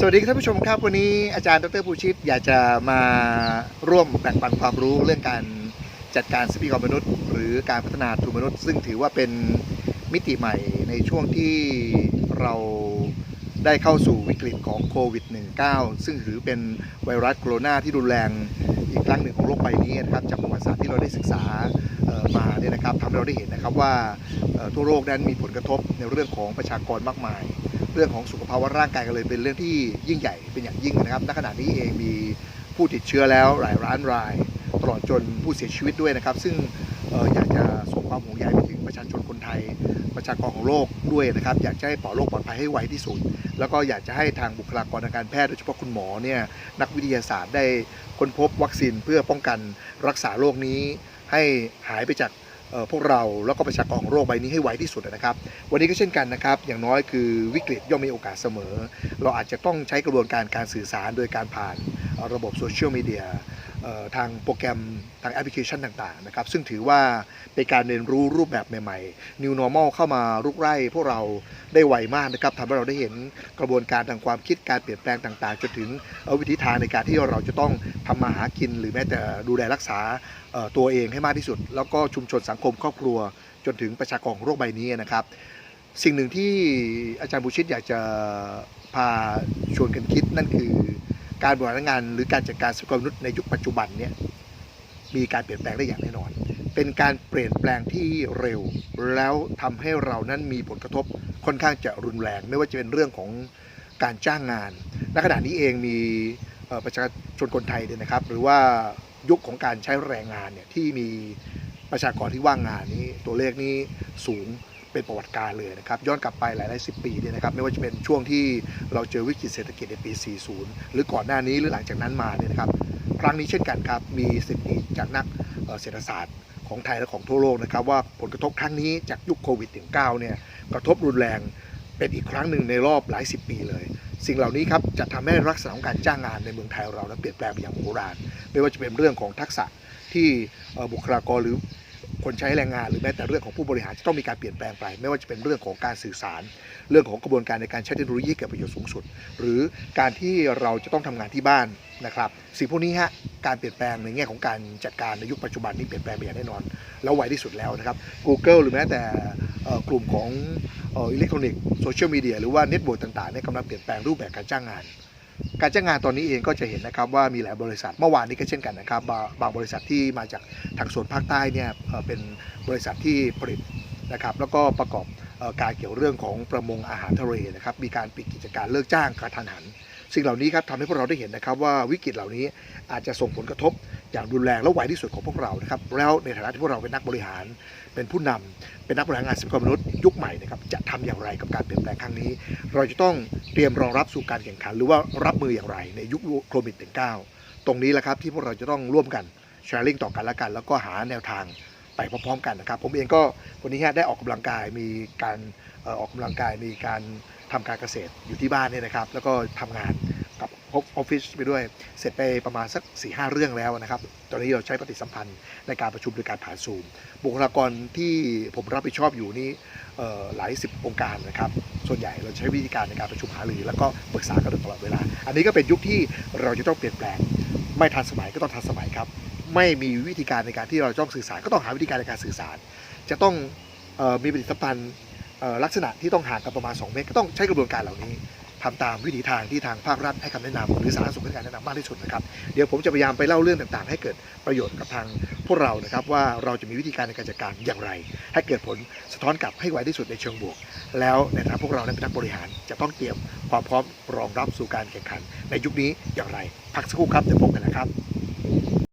สวัสดีท่านผู้ชมครับ วันนี้อาจารย์ดรภูชิตอยากจะมาร่วมแบ่งปันความรู้เรื่องการจัดการทรัพยากรมนุษย์ หรือการพัฒนาทุนมนุษย์ ซึ่งถือว่าเป็นมิติใหม่ในช่วงที่เราได้เข้าสู่วิกฤตของโควิด -19 ซึ่งถือเป็นไวรัสโคโรนาที่รุนแรงอีกครั้งหนึ่งของโลกใบนี้นะครับจากประวัติศาสตร์ที่เราได้ศึกษามาเนี่ยนะครับทำให้เราได้เห็นนะครับว่าทั่วโลกนั้นมีผลกระทบในเรื่องของประชากรมากมาย รื่องของสุขภาวะร่างกายกันเลยเป็นเรื่องที่ยิ่งใหญ่เป็นอย่างยิ่งนะครับณขณะนี้เองมีผู้ติดเชื้อแล้วหลายล้านราย ตลอดจนผู้เสียชีวิตด้วยนะครับ ซึ่งออยากจะส่งความห่วงใยไปถึงประชาชนคนไทย ประชากรของโลกด้วยนะครับ อยากจะให้ปลอดโรคปลอดภัยให้ไวที่สุด แล้วก็อยากจะให้ทางบุคลากรทางการแพทย์โดยเฉพาะคุณหมอเนี่ยนักวิทยาศาสตร์ได้ค้นพบวัคซีนเพื่อป้องกันรักษาโรคนี้ให้หายไปจาก พวกเราแล้วก็ประชากรของโรคใบนี้ให้ไวที่สุดนะครับ วันนี้ก็เช่นกันนะครับ อย่างน้อยคือวิกฤตย่อมมีโอกาสเสมอ เราอาจจะต้องใช้กระบวนการการสื่อสารโดยการผ่านระบบโซเชียลมีเดีย ทางโปรแกรมทางแอปพลิเคชันต่างๆนะครับซึ่งถือว่าเป็นการเรียนรู้รูปแบบใหม่ๆ New Normal เข้ามารุกไร่พวกเราได้ไวมากนะครับทำให้เราได้เห็นกระบวนการทางความคิดการเปลี่ยนแปลงต่างๆจนถึงเอ่อวิธีทางในการที่เราจะต้องทำมาหากิน หรือแม้แต่ดูแลรักษาตัวเองให้มากที่สุด แล้วก็ชุมชนสังคมครอบครัว จนถึงประชากรของโรคใบนี้นะครับ สิ่งหนึ่งที่อาจารย์บูชิตอยากจะพาชวนกันคิดนั่นคือ การบริหารงาน หรือการจัดการทรัพยากรมนุษย์ในยุคปัจจุบันเนี่ยมีการเปลี่ยนแปลงได้อย่างแน่นอน เป็นการเปลี่ยนแปลงที่เร็ว แล้วทำให้เรานั้นมีผลกระทบค่อนข้างจะรุนแรง ไม่ว่าจะเป็นเรื่องของการจ้างงาน ณ ขณะนี้เองมีประชาชนคนไทยเนี่ยนะครับ หรือว่ายุคของการใช้แรงงานเนี่ยที่มีประชากรที่ว่างงานนี้ตัวเลขนี้สูง เป็นประวัติการเลยนะครับย้อนกลับไปหลายหลายสิบปีเนี่ยนะครับไม่ว่าจะเป็นช่วงที่เราเจอวิกฤตเศรษฐกิจในปี 40 หรือก่อนหน้านี้หรือหลังจากนั้นมาเนี่ยนะครับครั้งนี้เช่นกันครับมีสถิติจากนักเศรษฐศาสตร์ของไทยและของทั่วโลกนะครับว่าผลกระทบครั้งนี้จากยุคโควิด -19 เนี่ยกระทบรุนแรงเป็นอีกครั้งหนึ่งในรอบหลายสิบปีเลย สิ่งเหล่านี้ครับจะทำให้ลักษณะของการจ้างงานในเมืองไทยเรานั้นเปลี่ยนแปลงไปอย่างโบราณไม่ว่าจะเป็นเรื่องของทักษะที่บุคลากรหรือ คนใช้แรงงานหรือแม้แต่เรื่องของผู้บริหารจะต้องมีการเปลี่ยนแปลงไป ไม่ว่าจะเป็นเรื่องของการสื่อสาร เรื่องของกระบวนการในการใช้เทคโนโลยีเกิดประโยชน์สูงสุด หรือการที่เราจะต้องทำงานที่บ้านนะครับสิ่งพวกนี้ฮะการเปลี่ยนแปลงในแง่ของการจัดการในยุคปัจจุบันนี้เปลี่ยนแปลงไปอย่างแน่นอน แล้วไวที่สุดแล้วนะครับ Google หรือแม้แต่กลุ่มของอิเล็กทรอนิกส์โซเชียลมีเดียหรือว่าเน็ตเวิร์กต่างๆเนี่ยกำลังเปลี่ยนแปลงรูปแบบการจ้างงาน การจ้างงานตอนนี้เองก็จะเห็นนะครับว่ามีหลายบริษัทเมื่อวานนี้ก็เช่นกันนะครับบางบริษัทที่มาจากทางโซนภาคใต้เนี่ยเป็นบริษัทที่ผลิตนะครับแล้วก็ประกอบการเกี่ยวเรื่องของประมงอาหารทะเลนะครับมีการปิดกิจการเลิกจ้างกระทันหัน สิ่งเหล่านี้ครับทำให้พวกเราได้เห็นนะครับว่าวิกฤตเหล่านี้อาจจะส่งผลกระทบอย่างรุนแรงและไวที่สุดของพวกเรานะครับแล้วในฐานะที่พวกเราเป็นนักบริหาร เป็นผู้นำเป็นนักบริหารงานทรัพยากรมนุษย์ยุคใหม่นะครับจะทำอย่างไรกับการเปลี่ยนแปลงครั้งนี้ เราจะต้องเตรียมรองรับสู่การแข่งขัน หรือว่ารับมืออย่างไรในยุคโควิด -19 ตรงนี้แหละครับที่พวกเราจะต้องร่วมกันแชร์ลิงต่อกันและกัน แล้วก็หาแนวทาง ไปพร้อมๆกันนะครับ ผมเองก็วันนี้ฮะได้ออกกำลังกายมีการออออกกำลังกายมีการทำการเกษตรอยู่ที่บ้านเนี่ยนะครับ แล้วก็ทำงานกับออฟฟิศไปด้วย เสร็จไปประมาณสัก4ีหเรื่องแล้วนะครับ ตอนนี้เราใช้ปฏิสัมพันธ์ในการประชุมโดยการผ่านซูม บุคลากรที่ผมรับผิดชอบอยู่นี่หลายสิบองค์การนะครับ ส่วนใหญ่เราใช้วิธีการในการประชุมหารือ แล้วก็ปรึกษากันตลอดเวลา อันนี้ก็เป็นยุคที่เราจะต้องเปลี่ยนแปลง ไม่ทันสมัยก็ต้องทันสมัยครับ ไม่มีวิธีการในการที่เราจะต้องสื่อสาร ก็ต้องหาวิธีการในการสื่อสาร จะต้องออมีปฏิสัมพันธ์ลักษณะที่ต้องห่างกันประมาณ 2 เมตร ก็ต้องใช้กระบวนการเหล่านี้ทำตามวิถีทางที่ทางภาครัฐให้คำแนะนำหรือสาธารณสุขให้การแนะนำมากที่สุดนะครับเดี๋ยวผมจะพยายามไปเล่าเรื่องต่างๆ ให้เกิดประโยชน์กับทางพวกเรานะครับว่าเราจะมีวิธีการในการจัดการอย่างไร ให้เกิดผลสะท้อนกลับให้ไวที่สุดในเชิงบวก แล้วในฐานะพวกเรานั้นเป็นนักบริหาร จะต้องเตรียมความพร้อมรองรับสู่การแข่งขัน ในยุคนี้อย่างไร พักสักครู่ครับเดี๋ยวพบกันนะครับ